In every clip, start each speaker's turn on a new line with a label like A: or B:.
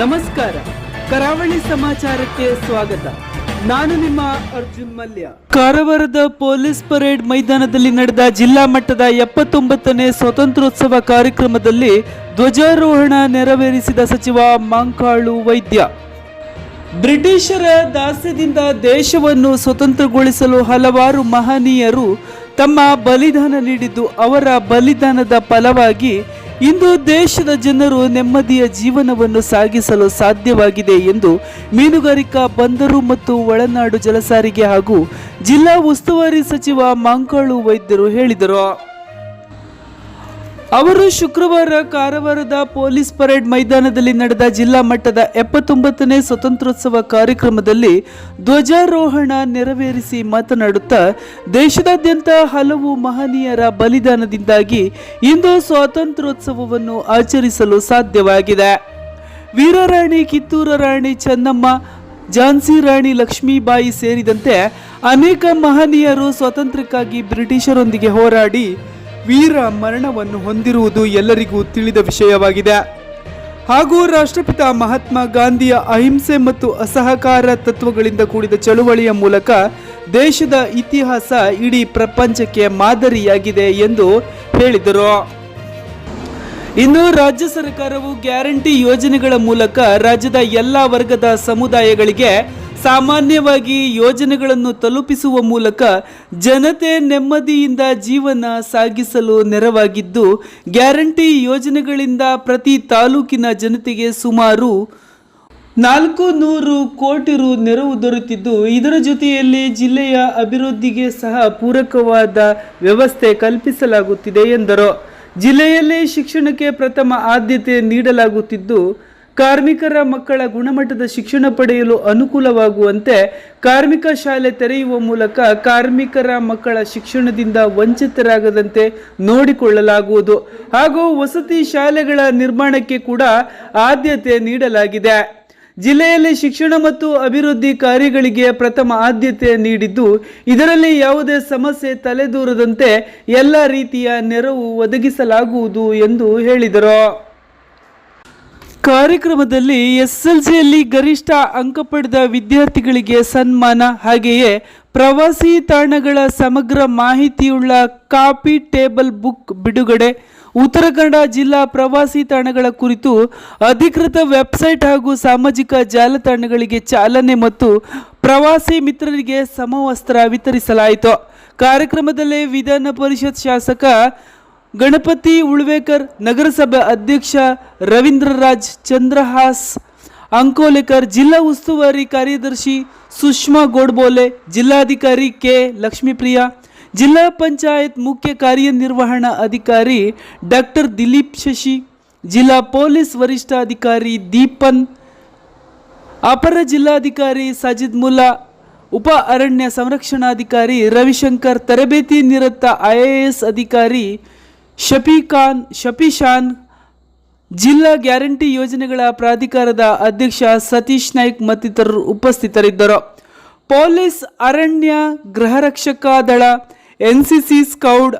A: ನಮಸ್ಕಾರ. ಕರಾವಳಿ ಸಮಾಚಾರಕ್ಕೆ ಸ್ವಾಗತ. ನಾನು ನಿಮ್ಮ ಅರ್ಜುನ್ ಮಲ್ಯ. ಕಾರವಾರದ ಪೊಲೀಸ್ ಪರೇಡ್ ಮೈದಾನದಲ್ಲಿ ನಡೆದ ಜಿಲ್ಲಾ ಮಟ್ಟದ ಎಪ್ಪತ್ತೊಂಬತ್ತನೇ ಸ್ವಾತಂತ್ರ್ಯೋತ್ಸವ ಕಾರ್ಯಕ್ರಮದಲ್ಲಿ ಧ್ವಜಾರೋಹಣ ನೆರವೇರಿಸಿದ ಸಚಿವ ಮಾಂಕಾಳು ವೈದ್ಯ. ಬ್ರಿಟಿಷರ ದಾಸ್ಯದಿಂದ ದೇಶವನ್ನು ಸ್ವತಂತ್ರಗೊಳಿಸಲು ಹಲವಾರು ಮಹನೀಯರು ತಮ್ಮ ಬಲಿದಾನ ನೀಡಿದ್ದು ಅವರ ಬಲಿದಾನದ ಫಲವಾಗಿ ಇಂದು ದೇಶದ ಜನರು ನೆಮ್ಮದಿಯ ಜೀವನವನ್ನು ಸಾಗಿಸಲು ಸಾಧ್ಯವಾಗಿದೆ ಎಂದು ಮೀನುಗಾರಿಕಾ ಬಂದರು ಮತ್ತು ಒಳನಾಡು ಜಲಸಾರಿಗೆ ಹಾಗೂ ಜಿಲ್ಲಾ ಉಸ್ತುವಾರಿ ಸಚಿವ ಮಾಂಕಾಳು ವೈದ್ಯರು ಹೇಳಿದರು. ಅವರು ಶುಕ್ರವಾರ ಕಾರವಾರದ ಪೊಲೀಸ್ ಪರೇಡ್ ಮೈದಾನದಲ್ಲಿ ನಡೆದ ಜಿಲ್ಲಾ ಮಟ್ಟದ ಎಪ್ಪತ್ತೊಂಬತ್ತನೇ ಸ್ವತಂತ್ರೋತ್ಸವ ಕಾರ್ಯಕ್ರಮದಲ್ಲಿ ಧ್ವಜಾರೋಹಣ ನೆರವೇರಿಸಿ ಮಾತನಾಡುತ್ತಾ ದೇಶದಾದ್ಯಂತ ಹಲವು ಮಹನೀಯರ ಬಲಿದಾನದಿಂದಾಗಿ ಇಂದು ಸ್ವಾತಂತ್ರ್ಯೋತ್ಸವವನ್ನು ಆಚರಿಸಲು ಸಾಧ್ಯವಾಗಿದೆ. ವೀರರಾಣಿ, ಕಿತ್ತೂರ ರಾಣಿ ಚೆನ್ನಮ್ಮ, ಝಾನ್ಸಿ ರಾಣಿ ಲಕ್ಷ್ಮೀಬಾಯಿ ಸೇರಿದಂತೆ ಅನೇಕ ಮಹನೀಯರು ಸ್ವಾತಂತ್ರ್ಯಕ್ಕಾಗಿ ಬ್ರಿಟಿಷರೊಂದಿಗೆ ಹೋರಾಡಿ ವೀರ ಮರಣವನ್ನು ಹೊಂದಿರುವುದು ಎಲ್ಲರಿಗೂ ತಿಳಿದ ವಿಷಯವಾಗಿದೆ. ಹಾಗೂ ರಾಷ್ಟ್ರಪಿತ ಮಹಾತ್ಮ ಗಾಂಧಿಯ ಅಹಿಂಸೆ ಮತ್ತು ಅಸಹಕಾರ ತತ್ವಗಳಿಂದ ಕೂಡಿದ ಚಳುವಳಿಯ ಮೂಲಕ ದೇಶದ ಇತಿಹಾಸ ಇಡೀ ಪ್ರಪಂಚಕ್ಕೆ ಮಾದರಿಯಾಗಿದೆ ಎಂದು ಹೇಳಿದರು. ಇನ್ನು ರಾಜ್ಯ ಸರ್ಕಾರವು ಗ್ಯಾರಂಟಿ ಯೋಜನೆಗಳ ಮೂಲಕ ರಾಜ್ಯದ ಎಲ್ಲ ವರ್ಗದ ಸಮುದಾಯಗಳಿಗೆ ಸಾಮಾನ್ಯವಾಗಿ ಯೋಜನೆಗಳನ್ನು ತಲುಪಿಸುವ ಮೂಲಕ ಜನತೆ ನೆಮ್ಮದಿಯಿಂದ ಜೀವನ ಸಾಗಿಸಲು ನೆರವಾಗಿದ್ದು, ಗ್ಯಾರಂಟಿ ಯೋಜನೆಗಳಿಂದ ಪ್ರತಿ ತಾಲೂಕಿನ ಜನತೆಗೆ ಸುಮಾರು ನಾಲ್ಕು ನೂರು ಕೋಟಿ ರು ನೆರವು ದೊರೆತಿದ್ದು, ಇದರ ಜೊತೆಯಲ್ಲಿ ಜಿಲ್ಲೆಯ ಅಭಿವೃದ್ಧಿಗೆ ಸಹ ಪೂರಕವಾದ ವ್ಯವಸ್ಥೆ ಕಲ್ಪಿಸಲಾಗುತ್ತಿದೆ ಎಂದರು. ಜಿಲ್ಲೆಯಲ್ಲಿ ಶಿಕ್ಷಣಕ್ಕೆ ಪ್ರಥಮ ಆದ್ಯತೆ ನೀಡಲಾಗುತ್ತಿದ್ದು ಕಾರ್ಮಿಕರ ಮಕ್ಕಳ ಗುಣಮಟ್ಟದ ಶಿಕ್ಷಣ ಪಡೆಯಲು ಅನುಕೂಲವಾಗುವಂತೆ ಕಾರ್ಮಿಕ ಶಾಲೆ ತೆರೆಯುವ ಮೂಲಕ ಕಾರ್ಮಿಕರ ಮಕ್ಕಳ ಶಿಕ್ಷಣದಿಂದ ವಂಚಿತರಾಗದಂತೆ ನೋಡಿಕೊಳ್ಳಲಾಗುವುದು. ಹಾಗೂ ವಸತಿ ಶಾಲೆಗಳ ನಿರ್ಮಾಣಕ್ಕೆ ಕೂಡ ಆದ್ಯತೆ ನೀಡಲಾಗಿದೆ. ಜಿಲ್ಲೆಯಲ್ಲಿ ಶಿಕ್ಷಣ ಮತ್ತು ಅಭಿವೃದ್ಧಿ ಕಾರ್ಯಗಳಿಗೆ ಪ್ರಥಮ ಆದ್ಯತೆ ನೀಡಿದ್ದು, ಇದರಲ್ಲಿ ಯಾವುದೇ ಸಮಸ್ಯೆ ತಲೆದೂರದಂತೆ ಎಲ್ಲ ರೀತಿಯ ನೆರವು ಒದಗಿಸಲಾಗುವುದು ಎಂದು ಹೇಳಿದರು. ಕಾರ್ಯಕ್ರಮದಲ್ಲಿ ಎಸ್ಎಲ್ಸಿಯಲ್ಲಿ ಗರಿಷ್ಠ ಅಂಕ ಪಡೆದ ವಿದ್ಯಾರ್ಥಿಗಳಿಗೆ ಸನ್ಮಾನ. ಹಾಗೆಯೇ ಪ್ರವಾಸಿ ತಾಣಗಳ ಸಮಗ್ರ ಮಾಹಿತಿಯುಳ್ಳ ಕಾಪಿ ಟೇಬಲ್ ಬುಕ್ ಬಿಡುಗಡೆ. ಉತ್ತರ ಕನ್ನಡ ಜಿಲ್ಲಾ ಪ್ರವಾಸಿ ತಾಣಗಳ ಕುರಿತು ಅಧಿಕೃತ ವೆಬ್ಸೈಟ್ ಹಾಗೂ ಸಾಮಾಜಿಕ ಜಾಲತಾಣಗಳಿಗೆ ಚಾಲನೆ ಮತ್ತು ಪ್ರವಾಸಿ ಮಿತ್ರರಿಗೆ ಸಮವಸ್ತ್ರ ವಿತರಿಸಲಾಯಿತು. ಕಾರ್ಯಕ್ರಮದಲ್ಲಿ ವಿಧಾನ ಪರಿಷತ್ ಶಾಸಕ ಗಣಪತಿ ಉಳ್ವೇಕರ್ ನಗರಸಭೆ ಅಧ್ಯಕ್ಷ ರವೀಂದ್ರರಾಜ್ ಚಂದ್ರಹಾಸ್ ಅಂಕೋಲೆಕರ್ ಜಿಲ್ಲಾ ಉಸ್ತುವಾರಿ ಕಾರ್ಯದರ್ಶಿ ಸುಷ್ಮಾ ಗೋಡ್ಬೋಲೆ ಜಿಲ್ಲಾಧಿಕಾರಿ ಕೆ ಲಕ್ಷ್ಮೀಪ್ರಿಯ ಜಿಲ್ಲಾ ಪಂಚಾಯತ್ ಮುಖ್ಯ ಕಾರ್ಯನಿರ್ವಹಣಾ ಅಧಿಕಾರಿ ಡಾಕ್ಟರ್ ದಿಲೀಪ್ ಶಶಿ ಜಿಲ್ಲಾ ಪೊಲೀಸ್ ವರಿಷ್ಠಾಧಿಕಾರಿ ದೀಪನ್ ಅಪರ ಜಿಲ್ಲಾಧಿಕಾರಿ ಸಜಿದ್ ಮುಲ್ಲಾ ಉಪ ಅರಣ್ಯ ಸಂರಕ್ಷಣಾಧಿಕಾರಿ ರವಿಶಂಕರ್ ತರಬೇತಿ ನಿರತ ಐಎಎಸ್ ಅಧಿಕಾರಿ ಶಫಿಖಾನ್ ಶಫಿಶಾನ್ ಜಿಲ್ಲಾ ಗ್ಯಾರಂಟಿ ಯೋಜನೆಗಳ ಪ್ರಾಧಿಕಾರದ ಅಧ್ಯಕ್ಷ ಸತೀಶ್ ನಾಯ್ಕ್ ಮತ್ತಿತರರು ಉಪಸ್ಥಿತರಿದ್ದರು. ಪೊಲೀಸ್ ಅರಣ್ಯ ಗೃಹರಕ್ಷಕ ದಳ, NCC scout,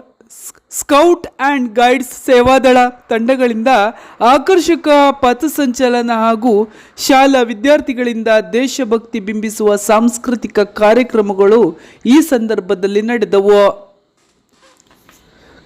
A: scout and guides ಸೇವಾದಳ ತಂಡಗಳಿಂದ ಆಕರ್ಷಕ ಪಥಸಂಚಲನ ಹಾಗೂ ಶಾಲಾ ವಿದ್ಯಾರ್ಥಿಗಳಿಂದ ದೇಶಭಕ್ತಿ ಬಿಂಬಿಸುವ ಸಾಂಸ್ಕೃತಿಕ ಕಾರ್ಯಕ್ರಮಗಳು ಈ ಸಂದರ್ಭದಲ್ಲಿ ನಡೆದವು.